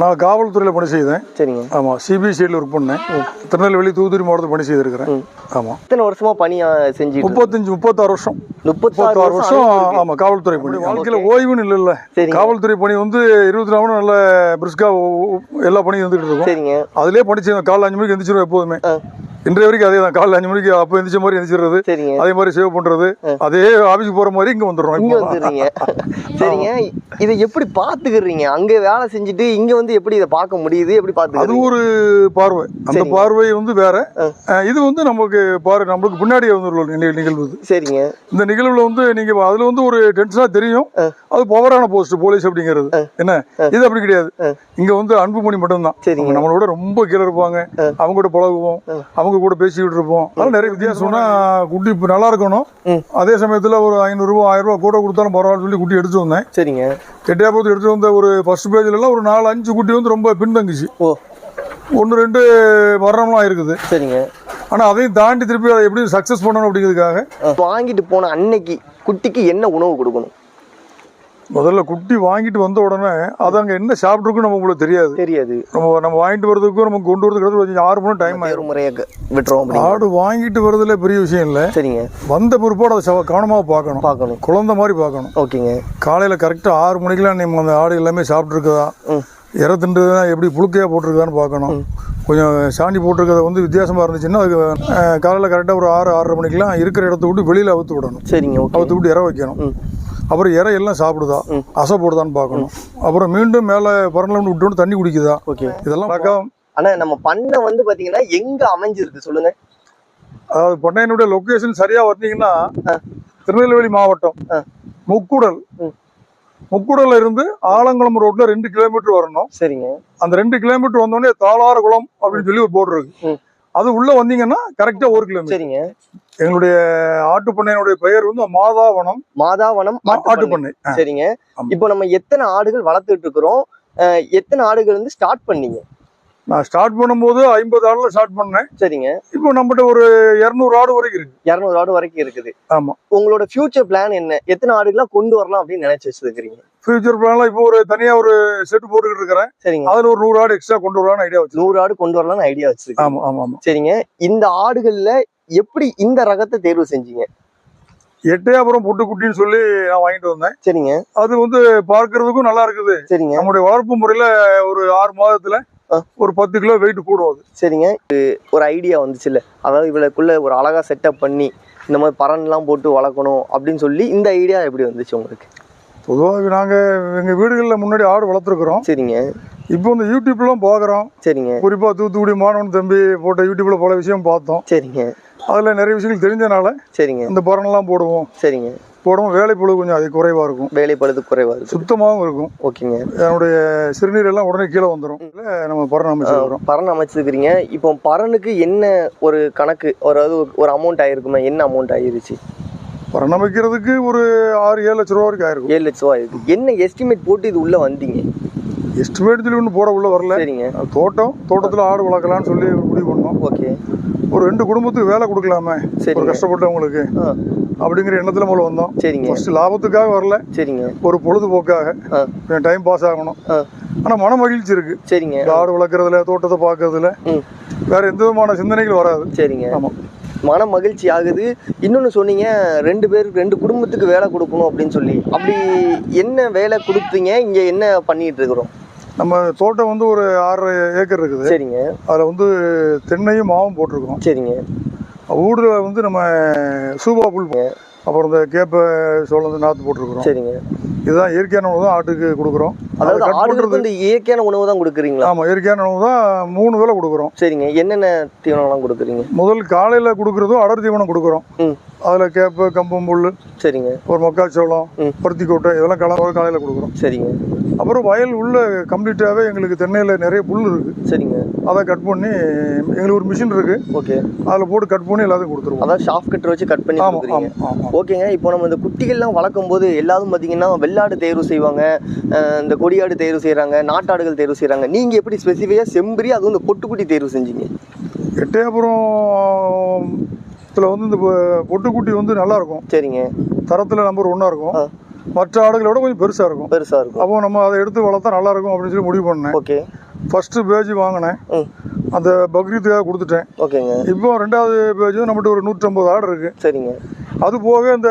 நான் காவல்துறையில் பணி செய்தேன். சரிங்க. ஆமாம் சிபிசிஐடியில் ஒர்க் பண்ணேன். திருநெல்வேலி தூத்துக்குடி மாவட்டத்தில் பணி செய்திருக்கிறேன். ஆமாம் எத்தனை வருஷமா பணியா செஞ்சுட்டு முப்பத்தஞ்சு முப்பத்தாறு வருஷம். முப்பத்தாறு வருஷம் ஆமாம் காவல்துறை பணி. வாழ்க்கையில் ஓய்வுன்னு இல்லைல்ல. சரிங்க. காவல்துறை பணி வந்து இருபத்தி நாலு நல்ல பிரிஸ்கா எல்லா பணியும் இருந்துகிட்டு இருக்கும். சரிங்க. அதிலே படிச்சு காலைல அஞ்சு மணிக்கு எந்திரிச்சிருவோம் எப்போதுமே. இன்றைய வரைக்கும் அதே தான் காலைல அஞ்சு மணிக்கு அப்போ எந்திரிச்ச மாதிரி எந்திரிச்சிடுறது. அதே மாதிரி சேவ் பண்றது. அதே ஆபீஸ்க்கு போற மாதிரி இங்க வந்துடுறோம் இங்க. வந்துடுறீங்க. சரிங்க. இதை எப்படி பாத்துக்கிறீங்க? அங்க வேலை செஞ்சுட்டு இங்க வந்து எப்படி இதை பார்க்க முடியுது? எப்படி அது பாத்துக்கிறீங்க ஒரு பார்வை. அந்த. பார்வை வந்து வேற. இது வந்து நமக்கு பாரு நம்மளுக்கு பின்னாடி வந்து நிகழ்வு. சரிங்க. இந்த நிகழ்வுல வந்து நீங்க அதுல வந்து ஒரு டென்ஷனா தெரியும். அது பவரான போஸ்ட் போலீஸ் அப்படிங்கிறது. என்ன? இது அப்படி கிடையாது. இங்க வந்து அன்புமணி மட்டும்தான். நம்மளோட ரொம்ப கீழே இருப்பாங்க. அவங்க கூட பழகுவோம். அவங்க கூட பேசிக்கிட்டு இருப்போம். அதெல்லாம் நிறைய வித்தியாசம்னா குட்டி இப்ப நல்லா இருக்கணும். அதே சமயத்துல ஒரு ஐநூறு ரூபாய் ஆயிரம் ரூபாய் கூட கொடுத்தாலும் பரவாயில்ல சொல்லி குட்டி எடுத்து வந்தேன். சரிங்க. எட்டையாபத்து எடுத்து வந்த ஒரு ஃபர்ஸ்ட் பேஜ்ல எல்லாம் ஒரு நாலு அஞ்சு குட்டி வந்து ரொம்ப பின்தங்கிச்சு. ஓ. ஒன்று ரெண்டு மரணம்லாம் இருக்குது. சரிங்க. ஆனால் அதையும் தாண்டி திருப்பி அதை எப்படி சக்ஸஸ் பண்ணணும் அப்படிங்கிறதுக்காக வாங்கிட்டு போன அன்னைக்கு குட்டிக்கு என்ன உணவு கொடுக்கணும்? முதல்ல குட்டி வாங்கிட்டு வந்த உடனே அது அங்கே என்ன சாப்பிட்ருக்குன்னு நம்ம உங்களுக்கு தெரியாது. தெரியாது. நம்ம நம்ம வாங்கிட்டு வரதுக்கும் நம்ம கொண்டு வரதுக்கு கொஞ்சம் ஆறு மணி டைம் ஆயிரும். முறையாக அப்படி ஆடு வாங்கிட்டு வரதுல பெரிய விஷயம் இல்லை. சரிங்க. வந்த பிற்பாடு அதை சவ- கவனமா பார்க்கணும். பார்க்கணும். குழந்தை மாதிரி பார்க்கணும். ஓகேங்க. காலையில் கரெக்டாக ஆறு மணிக்கெல்லாம் நம்ம அந்த ஆடு எல்லாமே சாப்பிட்ருக்குதா இற தின்றதுனா எப்படி புழுக்கையாக போட்டிருக்குதான்னு பார்க்கணும். கொஞ்சம் சாணி போட்டிருக்கிறத வந்து வித்தியாசமாக இருந்துச்சுன்னா அதுக்கு காலையில் கரெக்டாக ஒரு ஆறு ஆறரை மணிக்கெல்லாம் இருக்கிற இடத்த விட்டு வெளியில் அவுத்து விடணும். சரிங்க அவுத்து விட்டு இற வைக்கணும். அப்புறம் இற எல்லாம் சாப்பிடுதா? அசை போடுதான்னு பார்க்கணும். அப்புறம் மீண்டும் மேலே பரண்டல் விட்டு தண்ணி குடிக்குதா? ஓகே. இதெல்லாம் பக்கம் ஆனா நம்ம பண்ணை வந்து பாத்தீங்கன்னா எங்க அமைஞ்சிருக்கு சொல்லுங்க. அதாவது பொன்னையனுடைய லொக்கேஷன் சரியா வந்தீங்கன்னா. திருநெல்வேலி மாவட்டம். முக்குடல். ம். முக்குடல்ல இருந்து ஆலங்குளம் ரோட்ல ரெண்டு கிலோமீட்டர் வரணும். சரிங்க. அந்த ரெண்டு கிலோமீட்டர் வந்தோடனே தாளாரகுளம் அப்படின்னு சொல்லி ஒரு போர்டு இருக்கு. அது உள்ள வந்தீங்கன்னா கரெக்டா ஒரு கிலோமீட்டர் சரிங்க. எங்களுடைய ஆட்டு பண்ணையனுடைய பெயர் வந்து மாதாவனம். மாதாவனம் ஆட்டு. பண்ணை. சரிங்க. இப்போ நம்ம எத்தனை ஆடுகள் வளர்த்துட்டு இருக்கிறோம்? எத்தனை ஆடுகள் வந்து ஸ்டார்ட் பண்ணீங்க? நான் ஸ்டார்ட் பண்ணும்போது ஐம்பது ஆடுல ஸ்டார்ட் பண்ணேன். சரிங்க. இப்போ நம்மகிட்ட ஒரு இருநூறு ஆடு வரைக்கும் இருக்கு. இரநூறு ஆடு வரைக்கும் இருக்குது. ஆமா. உங்களோட ஃபியூச்சர் பிளான் என்ன? எத்தனை ஆடுகளா கொண்டு வரலாம் அப்படின்னு நினைச்சு வச்சிருக்கீங்க ஃபியூச்சர் பிளான்ல இப்போ ஒரு தனியா ஒரு செட் போட்டுக்கிட்டு இருக்கிறேன். சரிங்க. அதுல ஒரு நூறு ஆடு எக்ஸ்ட்ரா கொண்டு வரலாம்னு ஐடியா வச்சு நூறு ஆடு கொண்டு வரலாம்னு ஐடியா வச்சிருக்கேன் ஆமா ஆமா ஆமா. சரிங்க. இந்த ஆடுகள்ல எப்படி இந்த ரகத்தை தேர்வு செஞ்சீங்க? எட்டையாபுரம் பொட்டுக்குட்டின்னு சொல்லி நான் வாங்கிட்டு வந்தேன். சரிங்க. அது வந்து பார்க்கிறதுக்கும் நல்லா இருக்குது. சரிங்க. நம்முடைய வளர்ப்பு முறையில ஒரு ஆறு மாதத்துல. ஒரு பத்து கிலோ வெயிட் கூடும் அது. சரிங்க. ஒரு ஐடியா வந்துச்சுல்ல. அதாவது இவ்வளவுக்குள்ள ஒரு அழகா செட்டப் பண்ணி இந்த மாதிரி பரன்லாம் போட்டு வளர்க்கணும் அப்படின்னு சொல்லி இந்த ஐடியா எப்படி வந்துச்சு உங்களுக்கு? பொதுவாக நாங்க எங்க வீடுகளில் முன்னாடி ஆடு வளர்த்துருக்குறோம். சரிங்க. இப்போ இந்த யூடியூப்லாம் பார்க்குறோம். சரிங்க. குறிப்பா தூத்துக்குடி மாணவன் தம்பி போட்ட யூடியூப்ல பல விஷயம் பார்த்தோம். சரிங்க. அதுல நிறைய விஷயங்கள் தெரிஞ்சனால சரிங்க. இந்த பரணெல்லாம் போடுவோம். சரிங்க. போடுவோம் வேலைப்பொழுது கொஞ்சம் அது குறைவா இருக்கும். வேலைப்பழுது குறைவா இருக்கு சுத்தமாகவும் இருக்கும். ஓகேங்க. என்னுடைய சிறுநீர் எல்லாம் உடனே கீழே வந்துடும் நம்ம பரண் அமைச்சிருக்கிறோம் பரன் அமைச்சிருக்கிறீங்க. இப்போ பரனுக்கு என்ன ஒரு கணக்கு ஒரு அதாவது ஒரு- அமௌண்ட் ஆயிருக்குமே? என்ன அமௌண்ட் ஆயிருச்சு? பரண் அமைக்கிறதுக்கு ஒரு ஆறு ஏழு லட்ச ரூபா வரைக்கும் ஆயிருக்கும். ஏழு லட்ச ரூபா ஆயிருக்கு. என்ன எஸ்டிமேட் போட்டு இது உள்ள வந்தீங்க? எஸ்டிமேட் சொல்லி ஒன்றும் போட உள்ள வரல. சரிங்க. தோட்டம் தோட்டத்தில் ஆடு வளர்க்கலாம்னு சொல்லி முடிவு பண்ணோம். ஓகே. ஒரு ரெண்டு குடும்பத்துக்கு வேலை கொடுக்கலாமே. சரிங்க. கஷ்டப்பட்டவங்களுக்கு. அப்படிங்கிற எண்ணத்துல முதல்ல வந்தோம். சரிங்க. ஃபர்ஸ்ட் லாபத்துக்காக வரல. சரிங்க. ஒரு பொழுதுபோக்காக. டைம் பாஸ் ஆகணும். ஆ. ஆனால் மன மகிழ்ச்சி இருக்கு. சரிங்க. ஆடு வளர்க்குறதுல தோட்டத்தை பார்க்கறதுல. வேற எந்த விதமான சிந்தனைகள் வராது. சரிங்க. ஆமாம் மன மகிழ்ச்சி ஆகுது. இன்னொன்று சொன்னீங்க ரெண்டு பேருக்கு ரெண்டு குடும்பத்துக்கு வேலை கொடுக்கணும் அப்படின்னு சொல்லி. அப்படி என்ன வேலை கொடுத்தீங்க இங்கே என்ன பண்ணிட்டு இருக்கிறோம்? நம்ம தோட்டம் வந்து ஒரு ஆறரை ஏக்கர் இருக்குது. சரிங்க. அதில் வந்து தென்னையும் மாவும் போட்டிருக்கோம் சரிங்க. ஊடுல வந்து நம்ம சூபா புல் அப்புறம் இந்த கேப்பை சோளம் நாற்று போட்டிருக்கிறோம். சரிங்க. இதுதான் இயற்கையான உணவு தான் ஆட்டுக்கு கொடுக்குறோம். அதை அதாவது ஆடுகளுக்கு வந்து இயற்கையான உணவு தான் கொடுக்குறீங்களா? ஆமாம் இயற்கையான உணவு தான் மூணு வேளை கொடுக்குறோம். சரிங்க. என்னென்ன தீவனம்லாம் கொடுக்குறீங்க? முதல் காலையில் கொடுக்குறதும் அடர் தீவனம் கொடுக்குறோம். அதில் கேப்பை கம்பம் புல் சரிங்க. ஒரு மக்காச்சோளம். பருத்திக்கோட்டை இதெல்லாம் கலந்து காலையில் கொடுக்குறோம். சரிங்க. அப்புறம் வயல் உள்ள கம்ப்ளீட்டாகவே எங்களுக்கு தென்னையில் நிறைய புல் இருக்குது சரிங்க. அதை கட் பண்ணி எங்களுக்கு ஒரு மிஷின் இருக்குது ஓகே. அதில் போட்டு கட் பண்ணி எல்லாத்தையும் கொடுத்துருவோம். அதான் ஷாஃப்ட் கட்டர் வச்சு கட் பண்ணி ஆமாம் ஓகேங்க. இப்போ நம்ம இந்த குட்டிகள்லாம் வளர்க்கும் போது எல்லாரும் பார்த்தீங்கன்னா வெள்ளாடு தேர்வு செய்வாங்க. இந்த கொடியாடு தேர்வு செய்கிறாங்க நாட்டாடுகள் தேர்வு செய்கிறாங்க நீங்கள் எப்படி ஸ்பெசிஃபிக்காக செம்பரி அதுவும் இந்த பொட்டுக்குட்டி தேர்வு செஞ்சீங்க? எட்டயபுரம் இதில் வந்து இந்த பொட்டுக்குட்டி வந்து நல்லா இருக்கும் சரிங்க. தரத்தில் நம்பர் ஒன்றா இருக்கும். மற்ற ஆடுகளோட கொஞ்சம் பெருசாக இருக்கும். பெருசா இருக்கும். அப்போ நம்ம அதை எடுத்து வளர்த்தா நல்லா இருக்கும் அப்படின்னு சொல்லி முடிவு பண்ணேன். ஓகே. ஃபர்ஸ்ட் பேஜ் வாங்கினேன். அந்த பக்ரீத்துக்காக கொடுத்துட்டேன். ஓகேங்க. இப்போ ரெண்டாவது பேஜ் நம்மகிட்ட ஒரு நூற்றம்பது ஆடு இருக்கு. சரிங்க. அது போக இந்த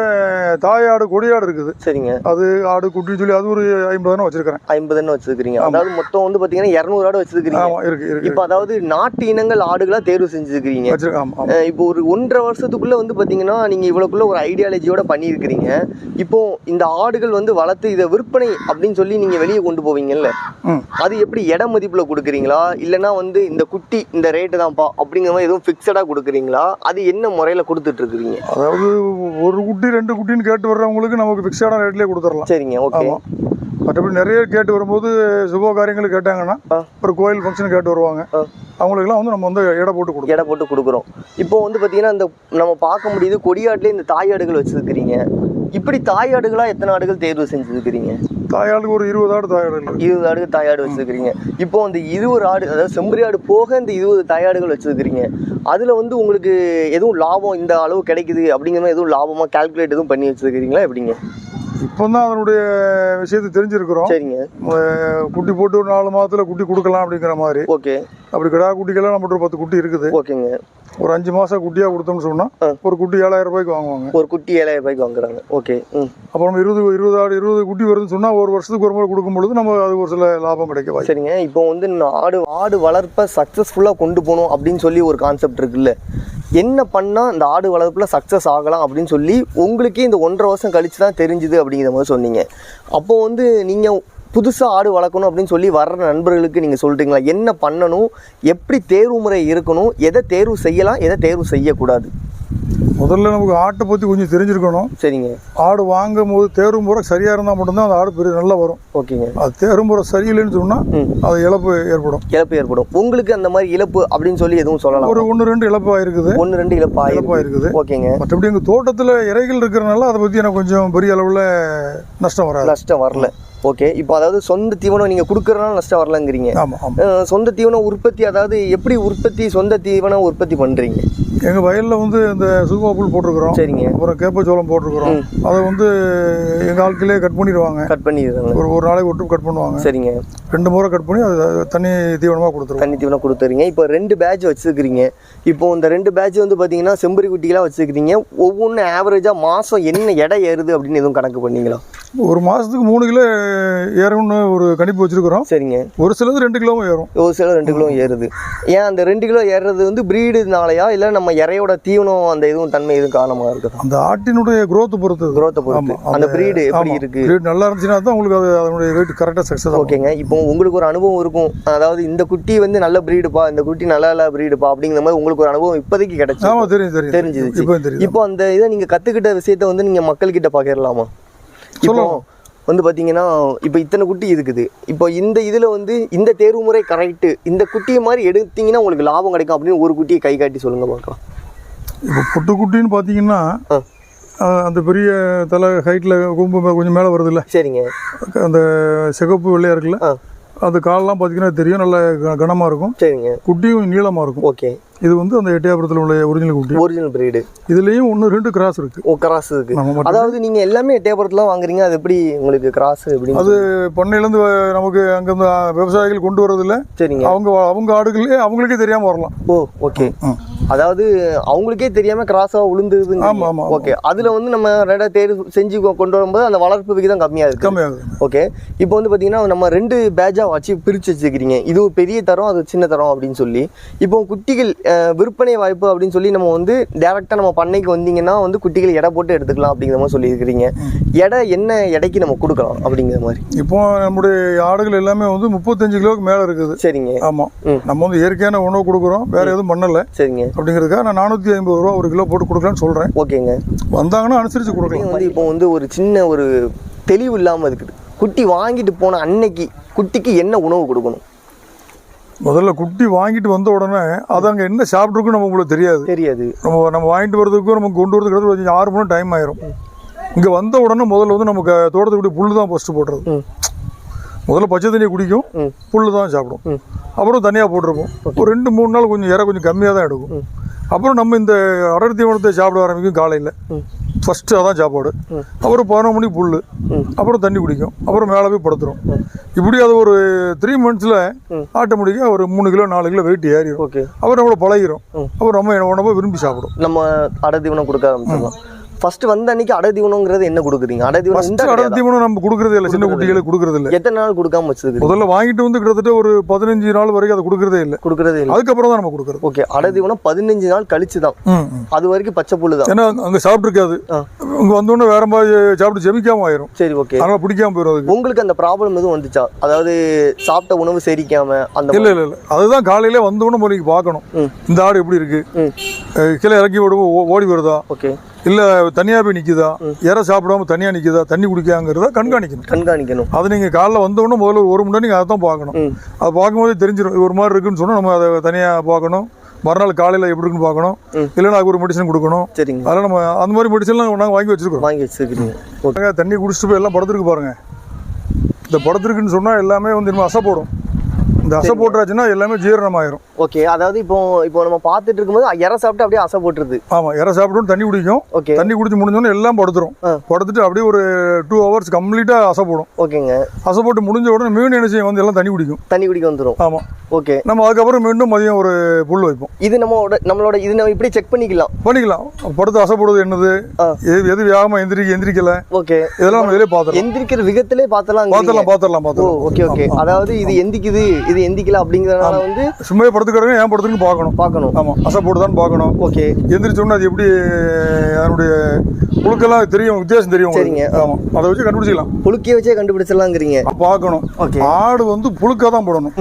தாய் ஆடு கொடி ஆடு இருக்குது. சரிங்க. அது ஆடு குட்டின்னு சொல்லி அது ஒரு ஐம்பதுனா வச்சிருக்கிறேன். ஐம்பதுன்னு வச்சிருக்கீங்க அதாவது மொத்தம் வந்து பாத்தீங்கன்னா இரநூறு ஆடு வச்சிருக்கீங்க ஆமா இருக்கு இருக்கு இப்போ அதாவது நாட்டு இனங்கள் ஆடுகளா தேர்வு அஹ் இப்போ ஒரு ஒன்றரை வருஷத்துக்குள்ள வந்து பாத்தீங்கன்னா நீங்க இவ்வளவுக்குள்ள ஒரு ஐடியாலஜியோட பண்ணியிருக்கிறீங்க. இப்போ இந்த ஆடுகள் வந்து வளர்த்து இதை விற்பனை அப்படின்னு சொல்லி நீங்க வெளியே கொண்டு போவீங்கல்ல. அது எப்படி இட மதிப்புல கொடுக்குறீங்களா? இல்லைன்னா வந்து இந்த குட்டி இந்த ரேட்டு தான்ப்பா அப்படிங்கிற மாதிரி எதுவும் ஃபிக்ஸடா கொடுக்குறீங்களா? அது என்ன முறையில கொடுத்துட்டு இருக்கிறீங்க? அதாவது ஒரு குட்டி ரெண்டு குட்டின்னு கேட்டு வர்றவங்களுக்கு நமக்கு ஃபிக்ஸடான ரேட்லேயே கொடுத்துடலாம். சரிங்க ஓகே மற்றபடி நிறைய கேட்டு வரும்போது சுப காரியங்கள் கேட்டாங்கன்னா. ஒரு கோயில் ஃபங்க்ஷன் கேட்டு வருவாங்க. ஆ. அவங்களுக்கெல்லாம் வந்து நம்ம வந்து எடை போட்டு கொடுப்போம் எடை போட்டு கொடுக்குறோம். இப்போ வந்து பாத்தீங்கன்னா இந்த நம்ம பார்க்க முடியுது கொடியாட்டுல இந்த தாயாடுகள் வச்சிருக்கிறீங்க. இப்படி தாயாடுகளா எத்தனை ஆடுகள் தேர்வு செஞ்சிருக்கிறீங்க? தாயாளுக்கு ஒரு இருபது ஆடு தாயாடு இருபது ஆடு தாயாடு வச்சிருக்கிறீங்க. இப்போ அந்த இருபது ஆடு அதாவது செம்பரி ஆடு போக இந்த இருபது தாயாடுகள் வச்சிருக்கிறீங்க. அதுல வந்து உங்களுக்கு எதுவும் லாபம் இந்த அளவு கிடைக்குது அப்படிங்கிற மாதிரி எதுவும் லாபமா கால்குலேட் எதுவும் பண்ணி வச்சிருக்கிறீங்களா எப்படிங்க? இப்போ தான் அதனுடைய விஷயத்தை தெரிஞ்சிருக்கிறோம். சரிங்க. குட்டி போட்டு ஒரு நாலு மாதத்துல குட்டி கொடுக்கலாம் அப்படிங்கிற மாதிரி. ஓகே. அப்படி கிடா குட்டிக்கெல்லாம் நம்மகிட்ட ஒரு பத்து குட்டி இருக்குது. ஓகேங்க. ஒரு அஞ்சு மாசம் குட்டியா கொடுத்தோம்னு சொன்னா. ஒரு குட்டி ஏழாயிரம் ரூபாய்க்கு வாங்குவாங்க. ஒரு குட்டி ஏழாயிரம் ரூபாய்க்கு வாங்குறாங்க. ஓகே ம். அப்புறம் நம்ம இருபது இருபது ஆடு இருபது குட்டி வருதுன்னு சொன்னா ஒரு வருஷத்துக்கு ஒரு முறை கொடுக்கும் பொழுது நம்ம அது ஒரு சில லாபம் கிடைக்க வாய்ப்பு. சரிங்க. இப்போ வந்து ஆடு ஆடு வளர்ப்பை சக்ஸஸ்ஃபுல்லாக கொண்டு போகணும் அப்படின்னு சொல்லி ஒரு கான்செப்ட் இருக்குல்ல. என்ன பண்ணால் இந்த ஆடு வளர்ப்பில் சக்ஸஸ் ஆகலாம் அப்படின்னு சொல்லி உங்களுக்கே இந்த ஒன்றரை வருஷம் கழிச்சு தான் தெரிஞ்சுது அப்படிங்கிற மாதிரி சொன்னீங்க. அப்போ வந்து நீங்கள் புதுசாக ஆடு வளர்க்கணும் அப்படின்னு சொல்லி வர்ற நண்பர்களுக்கு நீங்கள் சொல்லிட்டீங்களா என்ன பண்ணணும்? எப்படி தேர்வு முறை இருக்கணும்? எதை தேர்வு செய்யலாம்? எதை தேர்வு செய்யக்கூடாது? முதல்ல நமக்கு ஆட்டை பத்தி கொஞ்சம் தெரிஞ்சிருக்கணும். சரிங்க. ஆடு வாங்கும் போது தேர்வு முறை சரியா இருந்தா மட்டும்தான் அந்த ஆடு பெரிய நல்லா வரும். ஓகேங்க. அது தேர்வு முறை சரியில்லைன்னு சொன்னா ம். அது இழப்பு ஏற்படும். இழப்பு ஏற்படும். உங்களுக்கு அந்த மாதிரி இழப்பு அப்படின்னு சொல்லி எதுவும் சொல்லலாம்? ஒரு ஒன்று ரெண்டு இழப்பு ஆயிருக்குது. ஒன்று ரெண்டு இழப்பு இழப்பு ஆயிருக்கு ஆயிருக்குது. ஓகேங்க. மற்றபடி எங்க தோட்டத்துல இறைகள் இருக்கிறனால அதை பத்தி எனக்கு கொஞ்சம் பெரிய அளவுல நஷ்டம் வராது. நஷ்டம் வரல. ஓகே இப்போ அதாவது சொந்த தீவனம் நீங்கள் கொடுக்குறதுனால நஷ்டம் வரலங்கிறீங்க. சொந்த தீவனம் உற்பத்தி அதாவது எப்படி உற்பத்தி சொந்த தீவனம் உற்பத்தி பண்ணுறீங்க எங்க வயல்ல வந்து இந்த சுகுமா புல் போட்டிருக்கிறோம். சரிங்க. அப்புறம் கேப்பச்சோளம் போட்டிருக்கிறோம். அதை வந்து எங்க ஆட்களே கட் பண்ணிடுவாங்க. கட் பண்ணிடுறாங்க. ஒரு ஒரு நாளைக்கு ஒரு கட் பண்ணுவாங்க. சரிங்க. ரெண்டு முறை கட் பண்ணி அது தண்ணி தீவனமா கொடுத்துருவோம். தண்ணி தீவனம் கொடுத்துறீங்க. இப்போ ரெண்டு பேட்ச் வச்சுருக்கிறீங்க. இப்போ இந்த ரெண்டு பேட்ச் வந்து பார்த்தீங்கன்னா செம்பரி குட்டிகளாக வச்சுருக்கிறீங்க. ஒவ்வொன்றும் ஆவரேஜாக மாதம் என்ன எடை ஏறுது அப்படின்னு எதுவும் கணக்கு பண்ணீங்களா? ஒரு மாசத்துக்கு மூணு கிலோ ஏறும்னு ஒரு கணிப்பு வச்சிருக்கிறோம். சரிங்க. ஒரு சிலது ரெண்டு கிலோவும் ஏறும். ஒரு சில ரெண்டு கிலோ ஏறுது. ஏன் அந்த ரெண்டு கிலோ ஏறுறது வந்து பிரீடுனாலயா இல்லை நம்ம இறையோட தீவனம் அந்த இதுவும் தன்மை எதுவும் காரணமாக இருக்குதா? அந்த ஆட்டினுடைய growth பொறுத்தது. குரோத்தை பொறுத்து. ஆமா, அந்த பிரீடு எப்படி ஆமா. இருக்கு? Breed நல்லா இருந்துச்சுன்னா தான் உங்களுக்கு அது அதனுடைய வெயிட் கரெக்டாக சக்ஸஸ் ஆகும். ஓகேங்க. இப்போ உங்களுக்கு ஒரு அனுபவம் இருக்கும். அதாவது இந்த குட்டி வந்து நல்ல பிரீடுப்பா இந்த குட்டி நல்லா இல்ல பிரீடுப்பா அப்படிங்கிற மாதிரி உங்களுக்கு ஒரு அனுபவம் இப்போதைக்கு கிடைச்சு ஆமா தெரியும் தெரியும். இப்போ தெரியும். இப்போ அந்த இதை நீங்க கத்துக்கிட்ட விஷயத்த வந்து நீங்க மக்கள்கிட்ட பகிரலாமா? இப்போ சொல்லலாம். வந்து பாத்தீங்கன்னா இப்போ இத்தனை குட்டி இருக்குது. இப்போ இந்த இதுல வந்து இந்த தேர்வு முறை கரெக்ட் இந்த குட்டியை மாதிரி எடுத்தீங்கன்னா உங்களுக்கு லாபம் கிடைக்கும் அப்படின்னு ஒரு குட்டியை கை காட்டி சொல்லுங்க பார்க்கலாம். இப்போ புட்டுக்குட்டின்னு பார்த்தீங்கன்னா அந்த பெரிய தலை ஹைட்டில் கொம்பு கொஞ்சம் மேலே வருதுல்ல? சரிங்க. அந்த சிகப்பு வெள்ளையா இருக்குல்ல? ஆ. அது காலெல்லாம் பார்த்தீங்கன்னா தெரியும் நல்ல க- கனமா இருக்கும். சரிங்க. குட்டியும் நீளமா இருக்கும். ஓகே. இது வந்து அந்த எட்டயபுரத்தில் உள்ள ஒரிஜினல் குட்டி. ஒரிஜினல் பிரீடு இதுலேயும் ஒன்று ரெண்டு கிராஸ் இருக்கு. ஓ கிராஸ் இருக்கு. அதாவது நீங்க எல்லாமே டேபரத்துலாம் வாங்குறீங்க. அது எப்படி உங்களுக்கு கிராஸ் அப்படின்னு அது பண்ணையிலேருந்து நமக்கு அங்கேருந்து விவசாயிகள் கொண்டு வரதில்ல சரிங்க. அவங்க அவங்க ஆடுகளே அவங்களுக்கே தெரியாமல் வரலாம். Oh okay. அதாவது அவங்களுக்கே தெரியாம கிராஸா விழுந்துருது ஆமா, ஆமா, ஓகே அதுல வந்து நம்ம ரெண்டா தேர்வு செஞ்சு கொண்டு வரும்போது அந்த வளர்ப்பு விகிதம் கம்மியா இருக்கு. கம்மியாகுது ஓகே இப்போ வந்து பாத்தீங்கன்னா நம்ம ரெண்டு பேட்சா வச்சு பிரிச்சு வச்சுக்கிறீங்க இது பெரிய தரம் அது சின்ன தரம் அப்படின்னு சொல்லி. இப்போ குட்டிகள் விற்பனை வாய்ப்பு அப்படின்னு சொல்லி நம்ம வந்து டேரக்டா நம்ம பண்ணைக்கு வந்தீங்கன்னா வந்து குட்டிகள் எடை போட்டு எடுத்துக்கலாம் அப்படிங்கிற மாதிரி சொல்லியிருக்கிறீங்க. எடை என்ன எடைக்கு நம்ம கொடுக்கலாம் அப்படிங்கிற மாதிரி? இப்போ நம்முடைய ஆடுகள் எல்லாமே வந்து முப்பத்தஞ்சு கிலோவுக்கு மேலே இருக்குது. சரிங்க. ஆமாம். நம்ம வந்து இயற்கையான உணவு கொடுக்குறோம். வேற எதுவும் பண்ணலை. சரிங்க. அப்படிங்கிறதுக்காக நான் நானூற்றி ஐம்பது ரூபா ஒரு கிலோ போட்டு கொடுக்கலான்னு சொல்கிறேன் ஓகேங்க. வந்தாங்கன்னா அனுசரித்து கொடுக்கலாம். வந்து இப்போ வந்து ஒரு சின்ன ஒரு தெளிவு இல்லாம இருக்குது. குட்டி வாங்கிட்டு போன அன்னைக்கு குட்டிக்கு என்ன உணவு கொடுக்கணும்? முதல்ல குட்டி வாங்கிட்டு வந்த உடனே அது அங்கே என்ன சாப்பிட்ருக்குன்னு நம்ம உங்களுக்கு தெரியாது. தெரியாது. நம்ம நம்ம வாங்கிட்டு வரதுக்கும் நம்ம கொண்டு வரதுக்கு கொஞ்சம் ஆறு மணி டைம் ஆயிரும். இங்கே வந்த உடனே முதல்ல வந்து நமக்கு தோட்டத்துக்குடி புல்லு தான் ஃபஸ்ட்டு போடுறது. முதல்ல பச்சை தண்ணியை குடிக்கும் ம். புல்லு தான் சாப்பிடும் அப்புறம் தனியாக போட்டிருப்போம் ஒரு ரெண்டு மூணு நாள் கொஞ்சம் இறை கொஞ்சம் கம்மியாக தான் எடுக்கும் அப்புறம் நம்ம இந்த அடர் தீவனத்தை சாப்பிட ஆரம்பிக்கும் காலையில். ஃபஸ்ட்டு அதான் சாப்பாடு அப்புறம் பதினொரு மணிக்கு புல் அப்புறம் தண்ணி குடிக்கும். அப்புறம் மேலே போய் படுத்துரும். இப்படி அது ஒரு த்ரீ மந்த்ஸில் ஆட்டோமேட்டிக்காக ஒரு மூணு கிலோ நாலு கிலோ வெயிட் ஏறிடும் அப்புறம் நம்மள பழகிரும். அப்புறம் நம்ம உணவை விரும்பி சாப்பிடும். நம்ம அடை தீவனம் கொடுக்க ஆரம்பிச்சிடலாம். ஃபர்ஸ்ட் வந்த அன்னைக்கு அடை தீவனங்கிறது என்ன கொடுக்குறீங்க? அடை தீவனம் அடை தீவனம் நம்ம கொடுக்குறதே இல்லை சின்ன குட்டிகளுக்கு கொடுக்குறது இல்லை. எத்தனை நாள் கொடுக்காம வச்சிருக்கீங்க முதல்ல வாங்கிட்டு வந்து கிட்டத்தட்ட ஒரு பதினஞ்சு நாள் வரைக்கும் அதை கொடுக்குறதே இல்லை. கொடுக்கறதே இல்லை. அதுக்கப்புறம் தான் நம்ம கொடுக்குறது. ஓகே அடை தீவனம் பதினஞ்சு நாள் கழிச்சு தான். அது வரைக்கும் பச்சை புல்லு தான். ஏன்னா அங்கே சாப்பிட்ருக்காது. இங்கே வந்தோடனே வேற மாதிரி சாப்பிட்டு ஜெபிக்காம ஆயிரும். சரி ஓகே அதனால பிடிக்காம போயிடும் உங்களுக்கு அந்த ப்ராப்ளம் எதுவும் வந்துச்சா? அதாவது சாப்பிட்ட உணவு செரிக்காம அந்த இல்லை இல்லை இல்லை. அதுதான் காலையிலே வந்தோடனே முதல்ல பார்க்கணும். இந்த ஆடு எப்படி இருக்கு? கீழே இறக்கி விடுவோம் ஓடி வருதா? ஓகே இல்லை தனியாக போய் நிற்குதா இற சாப்பிடாம தனியாக நிற்குதா தண்ணி குடிக்காங்கிறத கண்காணிக்கணும். கண்காணிக்கணும். அது நீங்கள் காலைல வந்தோடனே முதல்ல ஒரு மணி நேரம் நீங்கள் அதை தான் பார்க்கணும் அது பார்க்கும்போதே தெரிஞ்சிடும் ஒரு மாதிரி இருக்குன்னு சொன்னால் நம்ம அதை தனியாக பார்க்கணும். மறுநாள் காலையில் எப்படி இருக்குன்னு பார்க்கணும். இல்லைன்னா அதுக்கு ஒரு மெடிசன் கொடுக்கணும். சரிங்க. அதெல்லாம் நம்ம அந்த மாதிரி மெடிசன்லாம் நாங்கள் வாங்கி வச்சிருக்கோம் வாங்கி வச்சிருக்கீங்க தண்ணி குடிச்சிட்டு போய் எல்லாம் படுத்துருக்கு பாருங்க. இந்த படுத்துருக்குன்னு சொன்னால் எல்லாமே வந்து இனிமேல் அசை போடும். இந்த அசை போட்டுறாச்சுன்னா எல்லாமே ஜீரணம் ஆயிரும் ஓகே அதாவது இப்போ இப்போ நம்ம பார்த்துட்டு இருக்கும்போது இறை சாப்பிட்டு அப்படியே அசை போட்டுருது. ஆமாம் இற சாப்பிட்டு தண்ணி குடிக்கும். ஓகே தண்ணி குடிச்சு முடிஞ்சோடனே எல்லாம் படுத்துரும். படுத்துட்டு அப்படியே ஒரு டூ ஹவர்ஸ் கம்ப்ளீட்டாக அசை போடும். ஓகேங்க அசை போட்டு முடிஞ்ச உடனே மீன் என்ன செய்யும்? வந்து எல்லாம் தண்ணி குடிக்கும். தண்ணி குடிக்க வந்துடும் ஆமாம் ஓகே நம்ம அதுக்கப்புறம் மீண்டும் மதியம் ஒரு புல் வைப்போம். இது நம்மளோட நம்மளோட இது நம்ம இப்படி செக் பண்ணிக்கலாம். பண்ணிக்கலாம். படுத்து அசை போடுறது என்னது. எது எது வேகமாக எந்திரிக்க எந்திரிக்கல? ஓகே இதெல்லாம் நம்ம இதிலே பார்த்துடலாம். எந்திரிக்கிற விதத்திலே பார்த்தலாம் பார்த்துடலாம் பார்த்துடலாம் ஓ பார்த்துடலாம் ஓகே ஓகே அதாவது இது எந்திக்குது இது எந்திக்கல அப்படிங்கறதுனால வந்து சும்மா படுத்துக்கிறவங்க ஏன் படுத்துன்னு பார்க்கணும். பார்க்கணும். ஆமாம் அசை போடுதான்னு பார்க்கணும். ஓகே. எந்திரிச்சோன்னா அது எப்படி அதனுடைய புழுக்கெல்லாம் தெரியும் வித்தியாசம் தெரியும். சரிங்க. ஆமாம் அதை வச்சு கண்டுபிடிச்சிக்கலாம். புழுக்கிய வச்சே கண்டுபிடிச்சிடலாங்கிறீங்க. பார்க்கணும். ஓகே. ஆடு வந்து புழுக்காக தான் போடணும்.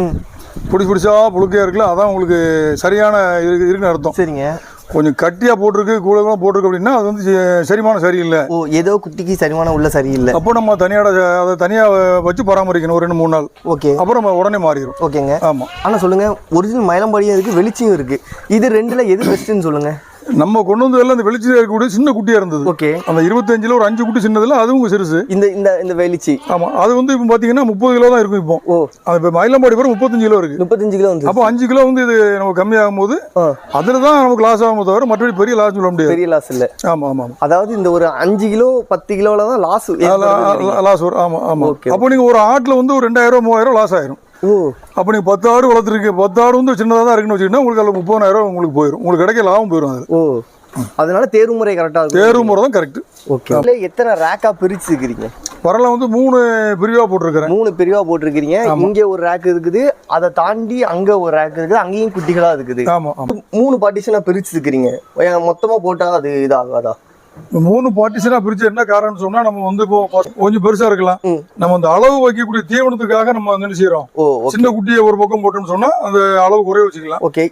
பிடிச்சி பிடிச்சா புழுக்கையாக இருக்குல்ல அதான் உங்களுக்கு சரியான இருக்கு இருக்குன்னு அர்த்தம். சரிங்க. கொஞ்சம் கட்டியாக போட்டிருக்கு கூடலாம் போட்டிருக்கு அப்படின்னா அது வந்து செரிமானம் சரியில்லை. ஓ ஏதோ குட்டிக்கு சரிமான உள்ள சரியில்லை. அப்போ நம்ம தனியாக அதை தனியாக வச்சு பராமரிக்கணும் ஒரு ரெண்டு மூணு நாள். ஓகே. அப்புறம் நம்ம உடனே மாறிடும் ஓகேங்க. ஆமாம் ஆனா சொல்லுங்க. ஒரிஜினல் மயிலம்பாடியும் இருக்கு வெளிச்சியும் இருக்கு. இது ரெண்டுல எது பெஸ்ட்னு சொல்லுங்க. நம்ம கொண்டு வந்ததில் அந்த வெளிச்சம் இருக்கக்கூடிய சின்ன குட்டியாக இருந்தது. ஓகே. அந்த இருபத்தஞ்சில் ஒரு அஞ்சு குட்டி சின்னதில் அதுவும் சிறுசு. இந்த இந்த இந்த வெளிச்சி. ஆமாம் அது வந்து இப்போ பார்த்தீங்கன்னா முப்பது கிலோ தான் இருக்கும் இப்போ. ஓ. அது இப்போ மயிலம்பாடி பேர் முப்பத்தஞ்சு கிலோ இருக்குது முப்பத்தஞ்சு கிலோ வந்து அப்போ அஞ்சு கிலோ வந்து இது நமக்கு கம்மியாகும் போது அதில் தான் நமக்கு லாஸ் ஆகும் தவிர மற்றபடி பெரிய லாஸ் சொல்ல முடியாது. பெரிய லாஸ் இல்ல. ஆமாம் ஆமாம் அதாவது இந்த ஒரு அஞ்சு கிலோ பத்து கிலோல தான் லாஸ் லாஸ் வரும். ஆமாம் Okay. அப்போ நீங்கள் ஒரு ஆட்டில் வந்து ஒரு ரெண்டாயிரம் மூவாயிரம் லாஸ் ஆயிரும். அப்போ நீங்கள் பத்து ஆடு வளர்த்துருக்கு பத்து ஆடு வந்து சின்னதாக தான் இருக்குன்னு வச்சுக்கிட்டா உங்களுக்கு அதில் முப்பதாயிரம் உங்களுக்கு போயிடும் உங்களுக்கு கிடைக்க லாபம் போயிடும் அது ஓ. அதனால தேர்வு முறை கரெக்டா தேர்வு முறை தான் கரெக்ட் ஓகே எத்தனை ரேக்கா பிரிச்சு இருக்கிறீங்க வரலாம் வந்து மூணு பிரிவாக போட்டிருக்கிறேன். மூணு பிரிவா போட்டிருக்கிறீங்க. இங்க ஒரு ரேக் இருக்குது. அதை தாண்டி அங்க ஒரு ரேக் இருக்குது. அங்கேயும் குட்டிகளா இருக்குது. ஆமாம் மூணு பார்ட்டிஷனா பிரிச்சு இருக்கிறீங்க ஏன் மொத்தமா போட்டா அது இதாகாதா? மூணு பார்ட்டிஷனாக பிரிச்சு என்ன காரணம்னு சொன்னால் நம்ம வந்து இப்போ கொஞ்சம் பெருசாக இருக்கலாம். நம்ம அந்த அளவு வைக்கக்கூடிய தீவனத்துக்காக நம்ம என்ன ஓகே. சின்ன குட்டியை ஒரு பக்கம் போட்டோம்னு சொன்னால் அந்த அளவு குறைய வச்சுக்கலாம். ஓகே.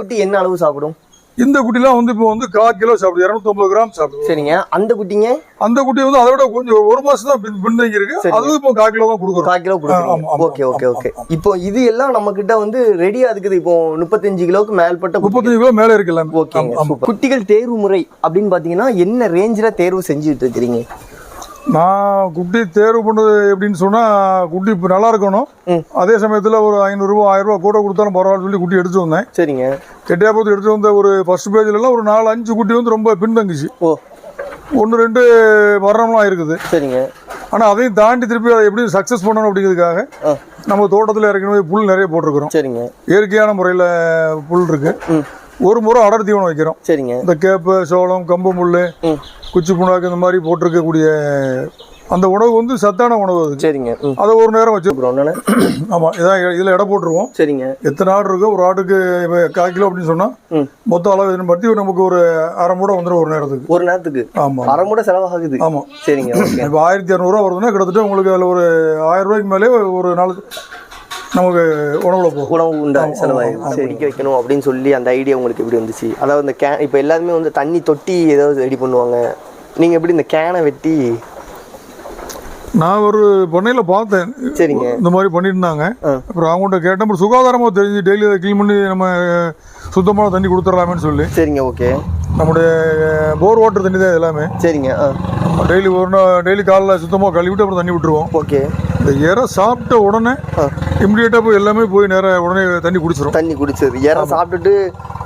குட்டி என்ன அளவு சாப்பிடும்? இந்த குட்டிலாம் வந்து இப்போ வந்து கால் கிலோ சாப்பிடுது இரநூத்தொம்பது கிராம் சாப்பிடுது. சரிங்க. அந்த குட்டிங்க? அந்த குட்டி வந்து அதை விட கொஞ்சம் ஒரு மாசம் தான் பின் பின்தங்கி இருக்கு. அதுவும் இப்போ கால் கிலோ தான் கொடுக்குறோம். கால் கிலோ கொடுக்குறீங்க. Okay okay okay. இப்போ இது எல்லாம் நம்ம கிட்ட வந்து ரெடியா இருக்குது. இப்போ முப்பத்தஞ்சு கிலோக்கு மேல்பட்ட முப்பத்தஞ்சு கிலோ மேலே இருக்கு எல்லாமே. ஓகேங்க ஆமா, ஆமா. சூப்பர். குட்டிகள் தேர்வு முறை அப்படின்னு பாத்தீங்கன்னா என்ன ரேஞ்சில தேர்வு செஞ்சுட்டு இருக்கிறீங்க? நான் குட்டி தேர்வு பண்ணது எப்படின்னு சொன்னா குட்டி இப்போ நல்லா இருக்கணும். அதே சமயத்தில் ஒரு ஐநூறுரூவா ஆயிரம் ரூபா கூட கொடுத்தாலும் பரவாயில்ல சொல்லி குட்டி எடுத்து வந்தேன். சரிங்க. எட்டையாபத்து எடுத்து வந்த ஒரு ஃபர்ஸ்ட் பேஜ்லலாம் ஒரு நாலு அஞ்சு குட்டி வந்து ரொம்ப பின்தங்கிச்சு. ஓ. ஒன்று ரெண்டு மரணம்லாம் இருக்குது. சரிங்க. ஆனால் அதையும் தாண்டி திருப்பி அதை எப்படி சக்ஸஸ் பண்ணணும் அப்படிங்கிறதுக்காக நம்ம தோட்டத்தில் ஏற்கனவே புல் நிறைய போட்டிருக்கிறோம். சரிங்க. இயற்கையான முறையில் புல் இருக்கு. ம். ஒரு முறை அடர் தீவனம் வைக்கிறோம். சரிங்க. இந்த கேப்பு சோளம் கம்பு முள் ம். குச்சி புண்ணாக்கு இந்த மாதிரி போட்டிருக்கக்கூடிய அந்த உணவு வந்து சத்தான உணவு அது சரிங்க. அதை ஒரு நேரம் வச்சு அப்புறம் என்னண்ணே? ஆமாம் இதான் இதில் எடை போட்டுருவோம். சரிங்க. எத்தனை ஆடு இருக்கோ? ஒரு ஆட்டுக்கு இப்போ கால் கிலோ அப்படின்னு சொன்னால் மொத்த அளவு இதுன்னு பற்றி நமக்கு ஒரு அரை மூடை வந்துடும் ஒரு நேரத்துக்கு. ஒரு நேரத்துக்கு? ஆமாம் அரை மூடை செலவாகுது. ஆமாம் சரிங்க இப்போ ஆயிரத்தி இரநூறுவா வருதுன்னா கிட்டத்தட்ட உங்களுக்கு அதில் ஒரு ஆயிரம் ரூபாய்க்கு மேலே ஒரு நாள் நமக்கு உணவுல போகும் உணவு உண்டா? செலவாயிடும் சரி வைக்க வைக்கணும் அப்படின்னு சொல்லி அந்த ஐடியா உங்களுக்கு எப்படி வந்துச்சு? அதாவது இந்த கே இப்போ எல்லாருமே வந்து தண்ணி தொட்டி ஏதாவது ரெடி பண்ணுவாங்க. நீங்க எப்படி இந்த கேனை வெட்டி நான் ஒரு பண்ணையில் பார்த்தேன். சரிங்க. இந்த மாதிரி பண்ணியிருந்தாங்க. அப்புறம் அவங்கள்ட்ட கேட்டேன். அப்புறம் சுகாதாரமாக தெரிஞ்சு டெய்லி அதை க்ளீன் பண்ணி நம்ம சுத்தமான தண்ணி கொடுத்துடலாமேன்னு சொல்லி. சரிங்க ஓகே நம்முடைய போர் வாட்டர் தண்ணி தான் எல்லாமே. சரிங்க டெய்லி ஒரு நாள் டெய்லி காலைல சுத்தமாக கழுவிட்டு அப்புறம் தண்ணி விட்டுருவோம். ஓகே இந்த இறை சாப்பிட்ட உடனே. இம்மிடியேட்டாக போய் எல்லாமே போய் நேராக உடனே தண்ணி குடிச்சிரும். தண்ணி குடிச்சிருது. இறை சாப்பிட்டுட்டு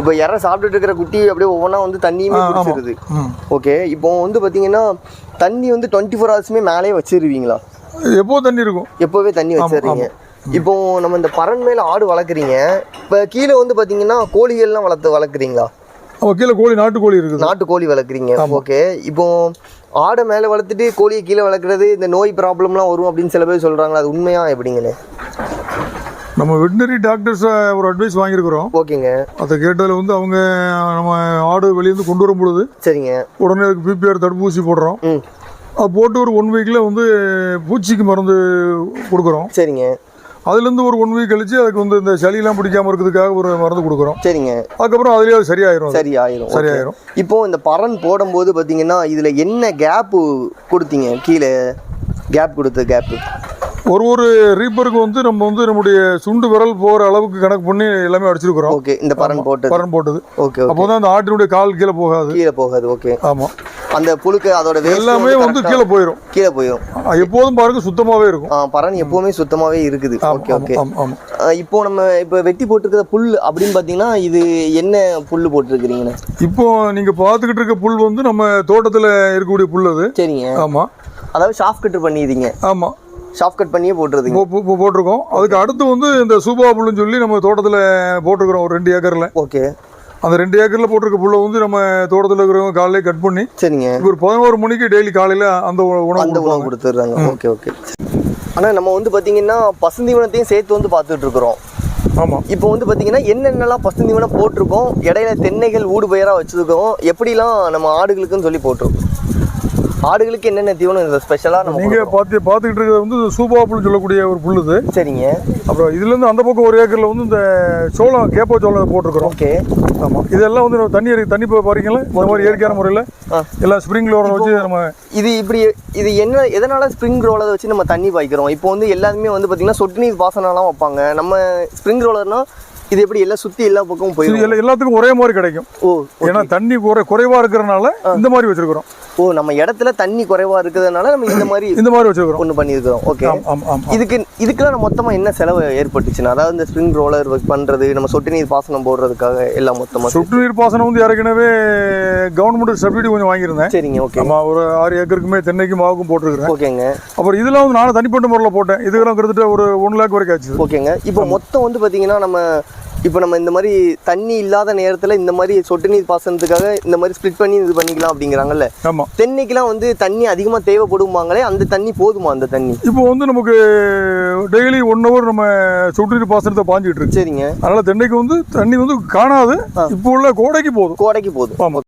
இப்போ இறை சாப்பிட்டுட்டு இருக்கிற குட்டி அப்படியே ஒவ்வொன்றா வந்து தண்ணியுமே. குடிச்சிருது. ஓகே இப்போ வந்து பார்த்தீங்கன்னா தண்ணி வந்து டுவெண்ட்டி ஃபோர் ஹவர்ஸுமே மேலே வச்சிருவீங்களா? எப்போ தண்ணி இருக்கும்? எப்போவே தண்ணி வச்சிடுறீங்க. இப்போ நம்ம இந்த பறன் மேல ஆடு வளர்க்குறீங்க. இப்போ கீழே வந்து பார்த்தீங்கன்னா கோழிகள்லாம் வளர்த்து வளர்க்குறீங்களா? கீழே கோழி நாட்டுக்கோழி இருக்குது. நாட்டு கோழி வளர்க்குறீங்க. ஓகே. இப்போ ஆடை மேலே வளர்த்துட்டு கோழியை கீழே வளர்க்குறது இந்த நோய் ப்ராப்ளம்லாம் வரும் அப்படின்னு சில பேர் சொல்கிறாங்களா அது உண்மையா எப்படிங்கண்ணே? நம்ம வெட்டினரி டாக்டர்ஸை ஒரு அட்வைஸ் வாங்கியிருக்கிறோம். ஓகேங்க. அதை கேட்டதில் வந்து அவங்க நம்ம ஆடு வெளியேருந்து கொண்டு வரும் பொழுது சரிங்க. உடனே அதுக்கு பிபிஆர் தடுப்பூசி போடுறோம். அது போட்டு ஒரு ஒன் வீக்கில் வந்து பூச்சிக்கு மருந்து கொடுக்குறோம். சரிங்க. அதுலேருந்து ஒரு ஒன் வீக் கழிச்சு அதுக்கு வந்து இந்த சளியெல்லாம் பிடிக்காம இருக்கிறதுக்காக ஒரு மருந்து கொடுக்குறோம். சரிங்க. அதுக்கப்புறம் அதுலேயே அது சரியாயிரும் அது. சரி ஆயிரும் okay. சரியாயிரும். இப்போ இந்த பறன் போடும்போது பார்த்தீங்கன்னா இதில் என்ன கேப்பு கொடுத்தீங்க? கீழே கேப் கொடுத்த கேப்பு ஒரு ஒரு ரீப்பருக்கு வந்து நம்ம வந்து நம்முடைய சுண்டு விரல் போகிற அளவுக்கு கணக்கு பண்ணி எல்லாமே அடிச்சிருக்கிறோம். ஓகே இந்த பறன் போட்டது. பரன் போட்டது. ஓகே அப்போ தான் அந்த ஆட்டினுடைய கால் கீழே போகாது. கீழே போகாது ஓகே. ஆமாம் அந்த புழுக்கு அதோட எல்லாமே வந்து கீழே போயிடும் கீழே போயிடும் எப்போதும் பாருங்க சுத்தமாகவே இருக்கும். ஆ, பறன் எப்பவுமே சுத்தமாவே இருக்குது. Okay okay. இப்போ நம்ம இப்போ வெட்டி போட்டிருக்கிற புல் அப்படின்னு பார்த்தீங்கன்னா இது என்ன புல் போட்டிருக்கிறீங்கண்ணே இப்போ நீங்கள் பார்த்துக்கிட்டு இருக்க புல் வந்து நம்ம தோட்டத்தில் இருக்கக்கூடிய புல் அது. சரிங்க. ஆமாம் அதாவது ஷாஃப் கட் பண்ணிடுறீங்க. ஆமாம் ஷாஃப் கட் பண்ணியே போட்டுருதுங்க. போட்டிருக்கோம். அதுக்கு அடுத்து வந்து இந்த சூபா புல்லுன்னு சொல்லி நம்ம தோட்டத்தில் போட்டிருக்கிறோம் ஒரு ரெண்டு ஏக்கரில். ஓகே அந்த ரெண்டு ஏக்கரில் போட்டிருக்க புல்லை வந்து நம்ம தோட்டத்தில் இருக்கிறவங்க காலையிலே கட் பண்ணி சரிங்க. ஒரு பதினோரு மணிக்கு டெய்லி காலையில் அந்த உணவு அந்த உணவு கொடுத்துட்றாங்க. ஓகே ஓகே ஆனால் நம்ம வந்து பார்த்தீங்கன்னா பசுந்தீவனத்தையும் சேர்த்து வந்து பார்த்துட்டு இருக்கிறோம் ஆமாம் இப்போ வந்து பார்த்தீங்கன்னா என்னென்னலாம் பசுந்தீவனம் போட்டிருக்கோம்? இடையில தென்னைகள் ஊடு பயிராக வச்சுருக்கோம். எப்படிலாம் நம்ம ஆடுகளுக்குன்னு சொல்லி போட்டிருக்கோம்? ஆடுகளுக்கு என்னென்ன தீவனம் ஸ்பெஷலாக நம்ம நீங்கள் பார்த்து பார்த்துக்கிட்டு இருக்கிறது வந்து சூபா புல்னு சொல்லக்கூடிய ஒரு புல் இது. சரிங்க. அப்புறம் இதுலேருந்து அந்த பக்கம் ஒரு ஏக்கரில் வந்து இந்த சோளம் கேப்போ சோளம் போட்டிருக்கிறோம். ஓகே. ஆமாம் இதெல்லாம் வந்து நம்ம தண்ணி தண்ணி பாருங்களா இந்த மாதிரி இயற்கையான முறையில். எல்லாம் ஸ்ப்ரிங்க்லோரை வச்சு நம்ம இது இப்படி இது என்ன எதனால ஸ்ப்ரிங் ரோலரை வச்சு நம்ம தண்ணி பாய்க்கிறோம்? இப்போ வந்து எல்லாருமே வந்து பார்த்தீங்கன்னா சொட்டு நீர் பாசனம்லாம் வைப்பாங்க. நம்ம ஸ்ப்ரிங் ரோலர்னா இது எப்படி எல்லாம் சுற்றி எல்லா பக்கமும் போயிடும் எல்லா- எல்லாத்துக்கும் ஒரே மாதிரி கிடைக்கும். ஓ ஏன்னா தண்ணி குறை குறைவாக இருக்கிறனால இந்த மாதிரி வச்சிருக்கிறோம். ஓ நம்ம இடத்துல தண்ணி குறைவா இருக்கிறதுனால நம்ம இந்த மாதிரி இந்த மாதிரி வச்சிருக்கிறோம். ஒன்று பண்ணியிருக்கிறோம். ஓகே இதுக்கு இதுக்கெல்லாம் நம்ம மொத்தமா என்ன செலவு ஏற்பட்டுச்சுன்னா அதாவது இந்த ஸ்ப்ரிங் ரோலர் பண்றது நம்ம சொட்டு நீர் பாசனம் போடுறதுக்காக எல்லாம் மொத்தமா சொட்டு நீர் பாசனம் வந்து ஏற்கனவே கவர்மெண்ட் சப்சிடி கொஞ்சம் வாங்கியிருந்தேன். சரிங்க ஓகே நம்ம ஒரு ஆறு ஏக்கருக்குமே தென்னைக்கும் மாவுக்கும் போட்டிருக்கிறேன். ஓகேங்க. அப்புறம் இதெல்லாம் வந்து நானும் தனிப்பட்ட முறையில் போட்டேன். இதுக்கெல்லாம் கிட்டத்தட்ட ஒரு ஒன் லேக் வரைக்கும் ஆச்சு. ஓகேங்க. இப்போ மொத்தம் வந்து பாத்தீங்கன்னா நம்ம இப்போ நம்ம இந்த மாதிரி தண்ணி இல்லாத நேரத்துல இந்த மாதிரி சொட்டு நீர் பாசனத்துக்காக இந்த மாதிரி ஸ்ப்ளிட் பண்ணி இது பண்ணிக்கலாம் அப்படிங்கிறாங்கல்ல. ஆமாம் தென்னைக்கெல்லாம் வந்து தண்ணி அதிகமா தேவைப்படுமாங்களே? அந்த தண்ணி போதுமா அந்த தண்ணி? இப்போ வந்து நமக்கு டெய்லி ஒன் ஹவர் நம்ம சொட்டு நீர் பாசனத்தை பாஞ்சிட்டு இருக்கு. சரிங்க. அதனால தென்னைக்கு வந்து தண்ணி வந்து காணாது. இப்போ உள்ள கோடைக்கு போதும். கோடைக்கு போதும். ஆமாம்